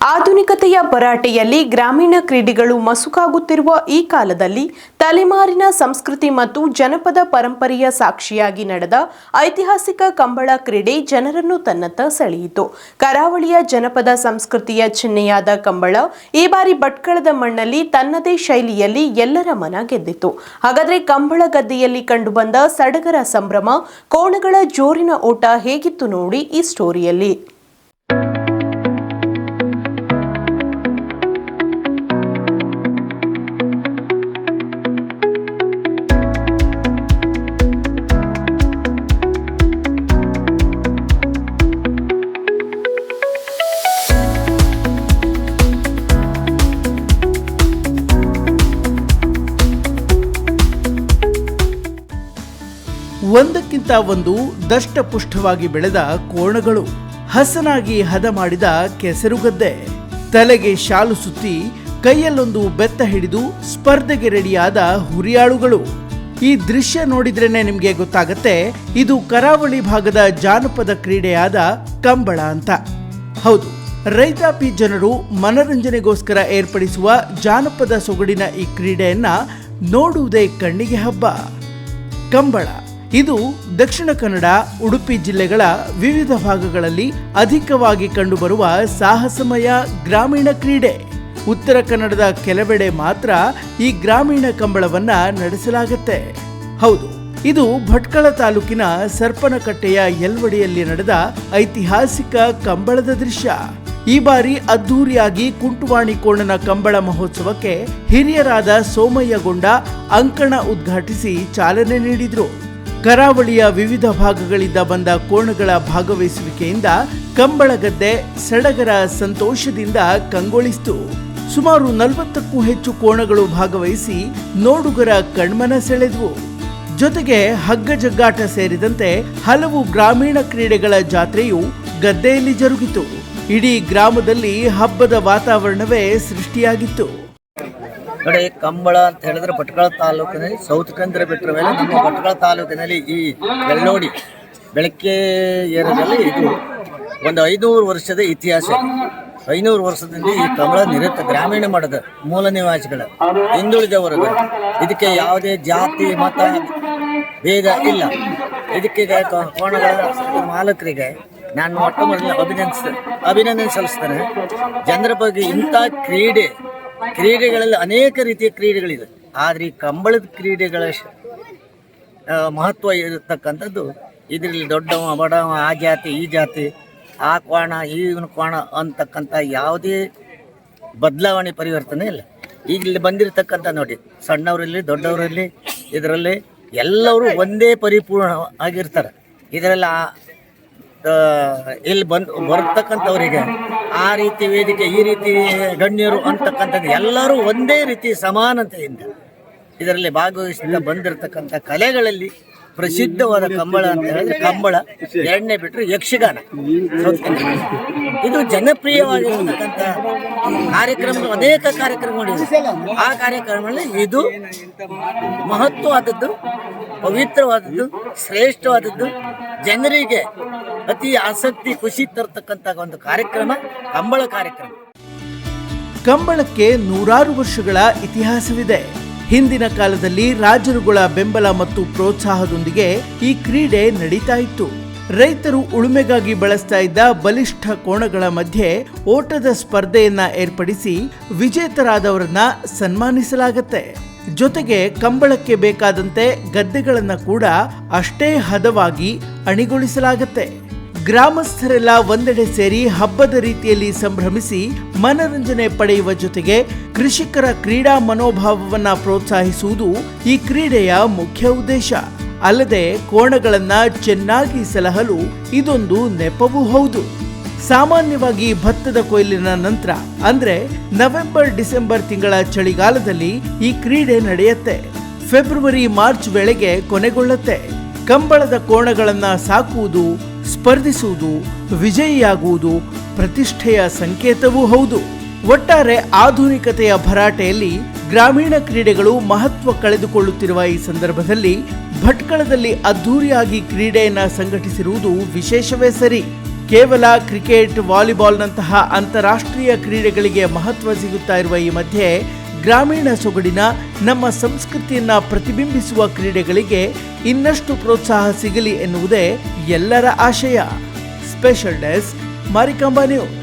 ಆಧುನಿಕತೆಯ ಭರಾಟೆಯಲ್ಲಿ ಗ್ರಾಮೀಣ ಕ್ರೀಡೆಗಳು ಮಸುಕಾಗುತ್ತಿರುವ ಈ ಕಾಲದಲ್ಲಿ ತಲೆಮಾರಿನ ಸಂಸ್ಕೃತಿ ಮತ್ತು ಜನಪದ ಪರಂಪರೆಯ ಸಾಕ್ಷಿಯಾಗಿ ನಡೆದ ಐತಿಹಾಸಿಕ ಕಂಬಳ ಕ್ರೀಡೆ ಜನರನ್ನು ತನ್ನತ್ತ ಸೆಳೆಯಿತು. ಕರಾವಳಿಯ ಜನಪದ ಸಂಸ್ಕೃತಿಯ ಚಿಹ್ನೆಯಾದ ಕಂಬಳ ಈ ಬಾರಿ ಭಟ್ಕಳದ ಮಣ್ಣಲ್ಲಿ ತನ್ನದೇ ಶೈಲಿಯಲ್ಲಿ ಎಲ್ಲರ ಮನ ಗೆದ್ದಿತು. ಹಾಗಾದರೆ ಕಂಬಳ ಗದ್ದೆಯಲ್ಲಿ ಕಂಡುಬಂದ ಸಡಗರ ಸಂಭ್ರಮ, ಕೋಣಗಳ ಜೋರಿನ ಓಟ ಹೇಗಿತ್ತು ನೋಡಿ ಈ ಸ್ಟೋರಿಯಲ್ಲಿ ಒಂದಕ್ಕಿಂತ ಒಂದು ದಷ್ಟಪುಷ್ಟವಾಗಿ ಬೆಳೆದ ಕೋಣಗಳು. ಹಸನಾಗಿ ಹದ ಮಾಡಿದ ಕೆಸರುಗದ್ದೆ ತಲೆಗೆ ಶಾಲು ಸುತ್ತಿ ಕೈಯಲ್ಲೊಂದು ಬೆತ್ತ ಹಿಡಿದು ಸ್ಪರ್ಧೆಗೆ ರೆಡಿಯಾದ ಹುರಿಯಾಳುಗಳು. ಈ ದೃಶ್ಯ ನೋಡಿದ್ರೇನೆ ನಿಮಗೆ ಗೊತ್ತಾಗತ್ತೆ, ಇದು ಕರಾವಳಿ ಭಾಗದ ಜಾನಪದ ಕ್ರೀಡೆಯಾದ ಕಂಬಳ ಅಂತ. ಹೌದು, ರೈತಾಪಿ ಜನರು ಮನರಂಜನೆಗೋಸ್ಕರ ಏರ್ಪಡಿಸುವ ಜಾನಪದ ಸೊಗಡಿನ ಈ ಕ್ರೀಡೆಯನ್ನ ನೋಡುವುದೇ ಕಣ್ಣಿಗೆ ಹಬ್ಬ. ಕಂಬಳ. ಇದು ದಕ್ಷಿಣ ಕನ್ನಡ, ಉಡುಪಿ ಜಿಲ್ಲೆಗಳ ವಿವಿಧ ಭಾಗಗಳಲ್ಲಿ ಅಧಿಕವಾಗಿ ಕಂಡುಬರುವ ಸಾಹಸಮಯ ಗ್ರಾಮೀಣ ಕ್ರೀಡೆ. ಉತ್ತರ ಕನ್ನಡದ ಕೆಲವೆಡೆ ಮಾತ್ರ ಈ ಗ್ರಾಮೀಣ ಕಂಬಳವನ್ನ ನಡೆಸಲಾಗತ್ತೆ. ಹೌದು, ಇದು ಭಟ್ಕಳ ತಾಲೂಕಿನ ಸರ್ಪನಕಟ್ಟೆಯ ಎಲ್ವಡಿಯಲ್ಲಿ ನಡೆದ ಐತಿಹಾಸಿಕ ಕಂಬಳದ ದೃಶ್ಯ. ಈ ಬಾರಿ ಅದ್ದೂರಿಯಾಗಿ ಕುಂಟುವಾಣಿ ಕೋಣನ ಕಂಬಳ ಮಹೋತ್ಸವಕ್ಕೆ ಹಿರಿಯರಾದ ಸೋಮಯ್ಯಗೊಂಡ ಅಂಕಣ ಉದ್ಘಾಟಿಸಿ ಚಾಲನೆ ನೀಡಿದ್ರು. ಕರಾವಳಿಯ ವಿವಿಧ ಭಾಗಗಳಿಂದ ಬಂದ ಕೋಣಗಳ ಭಾಗವಹಿಸುವಿಕೆಯಿಂದ ಕಂಬಳಗದ್ದೆ ಸಡಗರ ಸಂತೋಷದಿಂದ ಕಂಗೊಳಿಸಿತು. ಸುಮಾರು ನಲವತ್ತಕ್ಕೂ ಹೆಚ್ಚು ಕೋಣಗಳು ಭಾಗವಹಿಸಿ ನೋಡುಗರ ಕಣ್ಮನ ಸೆಳೆದವು. ಜೊತೆಗೆ ಹಗ್ಗ ಜಗ್ಗಾಟ ಸೇರಿದಂತೆ ಹಲವು ಗ್ರಾಮೀಣ ಕ್ರೀಡೆಗಳ ಜಾತ್ರೆಯು ಗದ್ದೆಯಲ್ಲಿ ಜರುಗಿತು. ಇಡೀ ಗ್ರಾಮದಲ್ಲಿ ಹಬ್ಬದ ವಾತಾವರಣವೇ ಸೃಷ್ಟಿಯಾಗಿತ್ತು. ನೋಡಿ ಕಂಬಳ ಅಂತ ಹೇಳಿದ್ರೆ ಭಟ್ಕಳ ತಾಲೂಕಿನಲ್ಲಿ ಸೌತ್ ಕಂದ್ರ ಬಿಟ್ಟರ ಮೇಲೆ ನಮ್ಮ ಭಟ್ಕಳ ತಾಲೂಕಿನಲ್ಲಿ ಈ ಬೆಳ್ಳೋಡಿ ಬೆಳಕ್ಕೆ ಏರಿಯಾದಲ್ಲಿ ಇದು ಒಂದು ಐನೂರು ವರ್ಷದ ಇತಿಹಾಸ. ಐನೂರು ವರ್ಷದಿಂದ ಈ ಕಂಬಳ ನಿರತ ಗ್ರಾಮೀಣ ಮಠದ ಮೂಲ ನಿವಾಸಿಗಳ ಹಿಂದುಳಿದ ವರ್ಗ ಇದಕ್ಕೆ ಯಾವುದೇ ಜಾತಿ, ಮತ, ಭೇದ ಇಲ್ಲ. ಇದಕ್ಕೆ ಈಗ ಕೋ- ಕೋಣಗಳ ಮಾಲಕರಿಗೆ ನಾನು ಮೊಟ್ಟ ಮೊದಲು ಅಭಿನಂದಿಸ್ತೇನೆ ಅಭಿನಂದನೆ ಸಲ್ಲಿಸ್ತೇನೆ. ಜನರ ಬಗ್ಗೆ ಇಂಥ ಕ್ರೀಡೆ ಕ್ರೀಡೆಗಳಲ್ಲಿ ಅನೇಕ ರೀತಿಯ ಕ್ರೀಡೆಗಳಿದೆ. ಆದರೆ ಈ ಕಂಬಳದ ಕ್ರೀಡೆಗಳ ಮಹತ್ವ ಇರತಕ್ಕಂಥದ್ದು ಇದರಲ್ಲಿ ದೊಡ್ಡವ, ಬಡವ, ಆ ಜಾತಿ, ಈ ಜಾತಿ, ಆ ಕ್ವಾಣ ಈಗಿನ ಕ್ವಾಣ ಅಂತಕ್ಕಂಥ ಯಾವುದೇ ಬದಲಾವಣೆ, ಪರಿವರ್ತನೆ ಇಲ್ಲ. ಈಗ ಇಲ್ಲಿ ಬಂದಿರತಕ್ಕಂಥ ನೋಡಿ, ಸಣ್ಣವರಲ್ಲಿ, ದೊಡ್ಡವರಲ್ಲಿ, ಇದರಲ್ಲಿ ಎಲ್ಲರೂ ಒಂದೇ ಪರಿಪೂರ್ಣ ಆಗಿರ್ತಾರೆ. ಇದರಲ್ಲಿ ಇಲ್ಲಿ ಬಂದು ಬರ್ತಕ್ಕಂಥವರಿಗೆ ಆ ರೀತಿ ವೇದಿಕೆ, ಈ ರೀತಿ ಗಣ್ಯರು ಅಂತಕ್ಕಂಥದ್ದು ಎಲ್ಲರೂ ಒಂದೇ ರೀತಿ ಸಮಾನತೆಯಿಂದ ಇದರಲ್ಲಿ ಭಾಗವಹಿಸಿದ ಬಂದಿರತಕ್ಕಂಥ ಕಲೆಗಳಲ್ಲಿ ಪ್ರಸಿದ್ಧವಾದ ಕಂಬಳ ಅಂತ ಹೇಳಿದ್ರೆ ಕಂಬಳ ಎರಡನೇ ಬಿಟ್ಟರೆ ಯಕ್ಷಗಾನ. ಇದು ಜನಪ್ರಿಯವಾಗಿರತಕ್ಕಂಥ ಕಾರ್ಯಕ್ರಮ, ಅನೇಕ ಕಾರ್ಯಕ್ರಮಗಳಿವೆ ಆ ಕಾರ್ಯಕ್ರಮಗಳಲ್ಲಿ ಇದು ಮಹತ್ವವಾದದ್ದು, ಪವಿತ್ರವಾದದ್ದು, ಶ್ರೇಷ್ಠವಾದದ್ದು, ಜನರಿಗೆ ಅತಿ ಆಸಕ್ತಿ, ಖುಷಿ ತರ್ತಕ್ಕಂಥ ಒಂದು ಕಾರ್ಯಕ್ರಮ, ಕಂಬಳ ಕಾರ್ಯಕ್ರಮ. ಕಂಬಳಕ್ಕೆ ನೂರಾರು ವರ್ಷಗಳ ಇತಿಹಾಸವಿದೆ. ಹಿಂದಿನ ಕಾಲದಲ್ಲಿ ರಾಜರುಗಳ ಬೆಂಬಲ ಮತ್ತು ಪ್ರೋತ್ಸಾಹದೊಂದಿಗೆ ಈ ಕ್ರೀಡೆ ನಡೀತಾ ಇತ್ತು. ರೈತರು ಉಳುಮೆಗಾಗಿ ಬಳಸ್ತಾ ಇದ್ದ ಬಲಿಷ್ಠ ಕೋಣಗಳ ಮಧ್ಯೆ ಓಟದ ಸ್ಪರ್ಧೆಯನ್ನ ಏರ್ಪಡಿಸಿ ವಿಜೇತರಾದವರನ್ನ ಸನ್ಮಾನಿಸಲಾಗತ್ತೆ. ಜೊತೆಗೆ ಕಂಬಳಕ್ಕೆ ಬೇಕಾದಂತೆ ಗದ್ದೆಗಳನ್ನು ಕೂಡ ಅಷ್ಟೇ ಹದವಾಗಿ ಅಣಿಗೊಳಿಸಲಾಗತ್ತೆ. ಗ್ರಾಮಸ್ಥರೆಲ್ಲ ಒಂದೆಡೆ ಸೇರಿ ಹಬ್ಬದ ರೀತಿಯಲ್ಲಿ ಸಂಭ್ರಮಿಸಿ ಮನರಂಜನೆ ಪಡೆಯುವ ಜೊತೆಗೆ ಕೃಷಿಕರ ಕ್ರೀಡಾ ಮನೋಭಾವವನ್ನ ಪ್ರೋತ್ಸಾಹಿಸುವುದು ಈ ಕ್ರೀಡೆಯ ಮುಖ್ಯ ಉದ್ದೇಶ. ಅಲ್ಲದೆ ಕೋಣಗಳನ್ನ ಚೆನ್ನಾಗಿ ಸಲಹಲು ಇದೊಂದು ನೆಪವೂ ಹೌದು. ಸಾಮಾನ್ಯವಾಗಿ ಭತ್ತದ ಕೊಯ್ಲಿನ ನಂತರ, ಅಂದ್ರೆ ನವೆಂಬರ್, ಡಿಸೆಂಬರ್ ತಿಂಗಳ ಚಳಿಗಾಲದಲ್ಲಿ ಈ ಕ್ರೀಡೆ ನಡೆಯುತ್ತೆ. ಫೆಬ್ರವರಿ, ಮಾರ್ಚ್ ವೇಳೆಗೆ ಕೊನೆಗೊಳ್ಳುತ್ತೆ. ಕಂಬಳದ ಕೋಣಗಳನ್ನ ಸಾಕುವುದು ಸ್ಪರ್ಧಿಸುವುದು, ವಿಜಯಿಯಾಗುವುದು ಪ್ರತಿಷ್ಠೆಯ ಸಂಕೇತವೂ ಹೌದು. ಒಟ್ಟಾರೆ ಆಧುನಿಕತೆಯ ಭರಾಟೆಯಲ್ಲಿ ಗ್ರಾಮೀಣ ಕ್ರೀಡೆಗಳು ಮಹತ್ವ ಕಳೆದುಕೊಳ್ಳುತ್ತಿರುವ ಈ ಸಂದರ್ಭದಲ್ಲಿ ಭಟ್ಕಳದಲ್ಲಿ ಅದ್ಧೂರಿಯಾಗಿ ಕ್ರೀಡೆಯನ್ನ ಸಂಘಟಿಸಿರುವುದು ವಿಶೇಷವೇ ಸರಿ. ಕೇವಲ ಕ್ರಿಕೆಟ್, ವಾಲಿಬಾಲ್ನಂತಹ ಅಂತಾರಾಷ್ಟ್ರೀಯ ಕ್ರೀಡೆಗಳಿಗೆ ಮಹತ್ವ ಸಿಗುತ್ತಾ ಇರುವ ಈ ಮಧ್ಯೆ ಗ್ರಾಮೀಣ ಸೊಗಡಿನ ನಮ್ಮ ಸಂಸ್ಕೃತಿಯನ್ನ ಪ್ರತಿಬಿಂಬಿಸುವ ಕ್ರೀಡೆಗಳಿಗೆ ಇನ್ನಷ್ಟು ಪ್ರೋತ್ಸಾಹ ಸಿಗಲಿ ಎನ್ನುವುದೇ ಎಲ್ಲರ ಆಶಯ. Special desk Marikamba news.